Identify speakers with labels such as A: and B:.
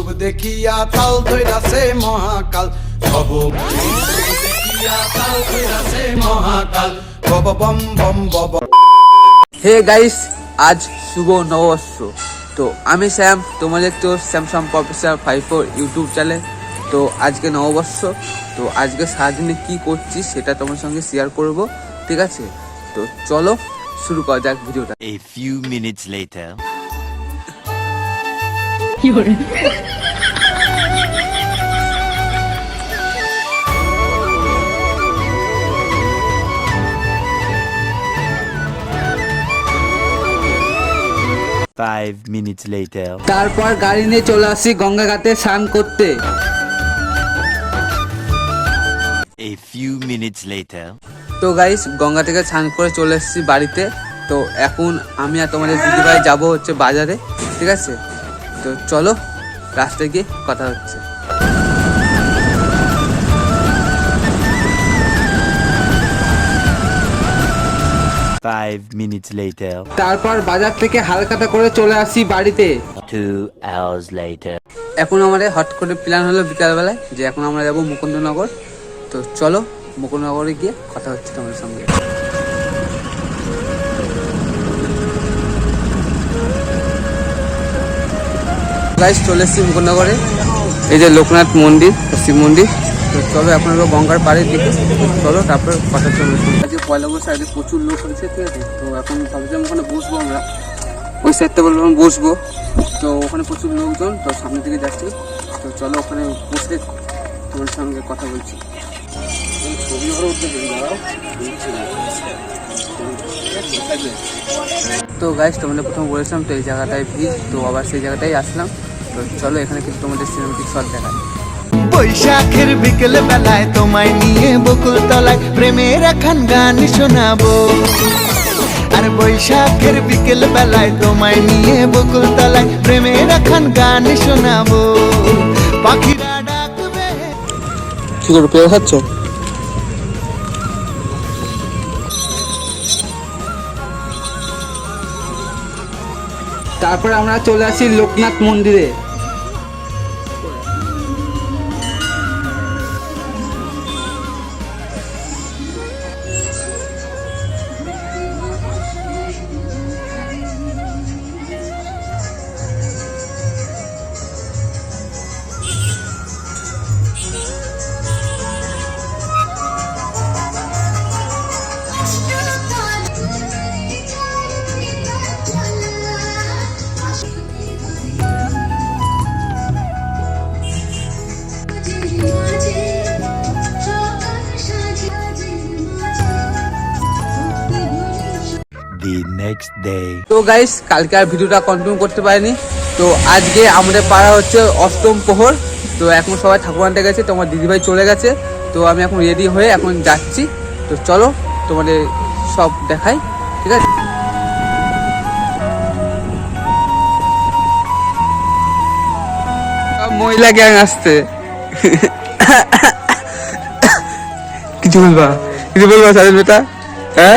A: রূপ দেখিয়া তাল ধৈরাছে মহাকাল। ভব দেখিয়া তাল ধৈরাছে মহাকাল বব বম বম বব
B: হে গাইস আজ শুভ নববর্ষ। তো আমি স্যাম তোমাদের তো Samsung professor five four YouTube channel. তো আজকে নববর্ষ তো আজকে সারাদিনে কি করছি সেটা তোমার সঙ্গে শেয়ার করব ঠিক আছে? তো চলো শুরু করা যাক ভিডিওটা।
C: A few minutes later. Five minutes later.
B: তারপর গাড়ি নিয়ে চলে আসি গঙ্গা ঘাটে স্নান করতে
C: A few minutes later.
B: তো গাইস গঙ্গা থেকে স্নান করে চলে এসেছি বাড়িতে তো এখন আমি আর তোমাদের দিদিভাই যাব হচ্ছে বাজারে ঠিক আছে তো চলো রাস্তায় গিয়ে কথা হচ্ছে
C: Five minutes later.
B: তারপর বাজার থেকে হালকাটা করে চলে আসি বাড়িতে
C: Two hours later.
B: এখন আমাদের হট করে প্ল্যান হলো বিকালবেলায় যে এখন আমরা যাব মুকুন্দনগর তো চলো মুকুন্দনগরে গিয়ে কথা হচ্ছে তোমাদের সঙ্গে গাইস চলে এসেছি মুকুন্দনগরে এই যে লোকনাথ মন্দির শিব মন্দির। তো চলো আমরা গঙ্গার পাড়ের দিকে। চলো তারপর কথা চলে আজকে পয়লা বৈশাখ সাইডে প্রচুর লোক হয়েছে ঠিক আছে? তো এখন ভাবছিলাম ওখানে বসবো আমরা। ওই সাইডটা বললাম বসবো। তো ওখানে প্রচুর লোকজন তো সামনে থেকে যাচ্ছি। তো চলো ওখানে বসে তোমার সঙ্গে কথা বলছি। তো গাইস তোমাদের প্রথম বলেছিলাম তো এই জায়গাটায় ভিড় তো আবার সেই জায়গাটাই আসলাম। তো চলো এখানে কিন্তু তোমাদের সিনেমেটিক শট দেখায়
D: বৈশাখের বিকেল বেলায় তোমায় নিয়ে বকুল তলায় প্রেমের এখন গান শোনাবো। আর বৈশাখের বিকেল বেলায় তোমায় নিয়ে বকুল তলায় প্রেমের এখন গান শোনাবো। পাখিরা ডাকবে।
B: কি করে পেয়ে খাচ্ছ? তারপর আমরা চলে আসি লোকনাথ মন্দিরে।
C: Next day.
B: তো গাইস কালকে আর ভিডিওটা কন্টিনিউ করতে পারিনি। তো আজকে আমাদের পাড়া হচ্ছে অষ্টম প্রহর। তো এখন সবাই ঠাকুর আনতে গেছে তোমার দিদিভাই চলে গেছে। তো আমি এখন রেডি হয়ে এখন যাচ্ছি। তো চলো তোমাদের সব দেখাই ঠিক আছে? মহিলা গ্যাং আসছে। কিছু বলবা? কিছু বলবা সাজেন বেটা? হ্যাঁ?